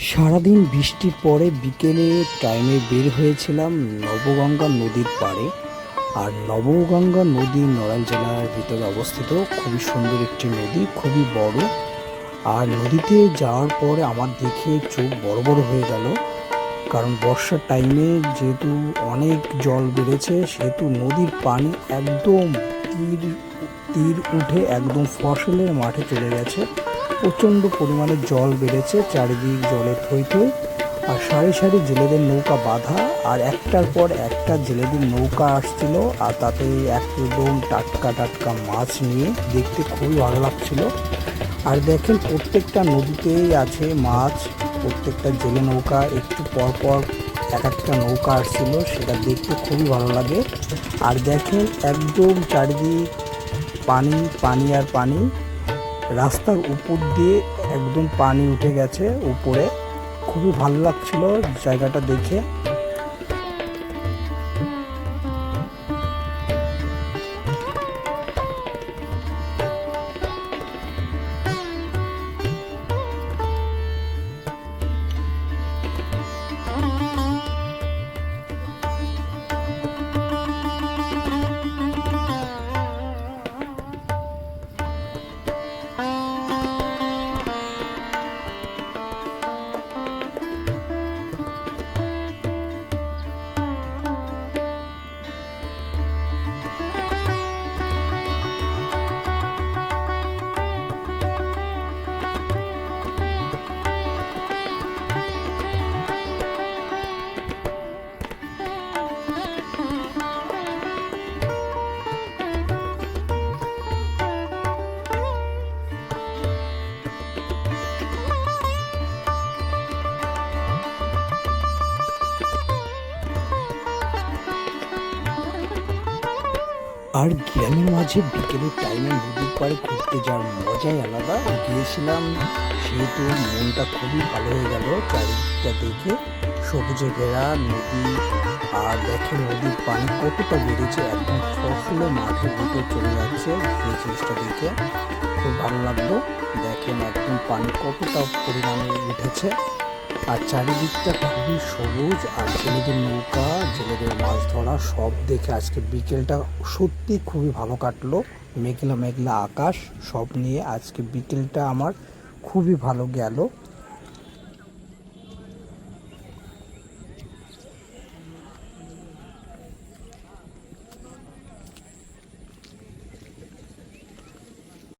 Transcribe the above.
সারাদিন বৃষ্টির পরে বিকেলে টাইমে বের হয়েছিলাম নবগঙ্গা নদীর পাড়ে। আর নবগঙ্গা নদী নড়াইল জেলার ভিতরে অবস্থিত। খুবই সুন্দর একটি নদী, খুবই বড়। আর নদীতে যাওয়ার পরে আমার দেখে চোখ বড় বড় হয়ে গেল। কারণ বর্ষার টাইমে যেহেতু অনেক জল বেড়েছে, সেহেতু নদীর পানি একদম তীর তীর উঠে একদম ফসলের মাঠে চলে গেছে। প্রচণ্ড পরিমাণে জল বেড়েছে, চারিদিক জলের থই থই, আর সারি সারি জেলেদের নৌকা বাঁধা, আর একটার পর একটা জেলেদের নৌকা আসছিল, আর তাতে একদম টাটকা টাটকা মাছ নিয়ে দেখতে খুবই ভালো লাগছিল। আর দেখেন প্রত্যেকটা নদীতেই আছে মাছ, প্রত্যেকটা জেলে নৌকা, একটু পর পর এক একটা নৌকা আসছিল, সেটা দেখতে খুবই ভালো লাগে। আর দেখেন একদম চারিদিক পানি পানি আর পানি রাস্তার উপর দিয়ে একদম পানি উঠে গেছে উপরে। খুবই ভালো লাগছিল জায়গাটা দেখে। আর গ্রামের মাঝে বিকেলের টাইমে নদীর পাড়ে ঘুরতে যাওয়ার মজাই আলাদা। গিয়েছিলাম, সেহেতু মনটা খুবই ভালো হয়ে গেল। চারিদিকটা দেখে সবুজে ঘেরা নদী, আর দেখে নদীর পানি কতটা বেড়েছে, একদম ফসলে মাঠের ভিতরে চলে যাচ্ছে সেই জিনিসটা দেখে। খুব ভালো লাগল, দেখেন একদম পানি কতটা পরিমাণে উঠেছে। আর চারিদিকটা খুবই সবুজ আর ছেলেদের নৌকা, ছেলেদের মাছ ধরা, সব দেখে আজকে বিকেলটা সত্যি খুবই ভালো কাটলো। মেঘলা মেঘলা আকাশ, সব নিয়ে আজকে বিকেলটা আমার খুবই ভালো গেল।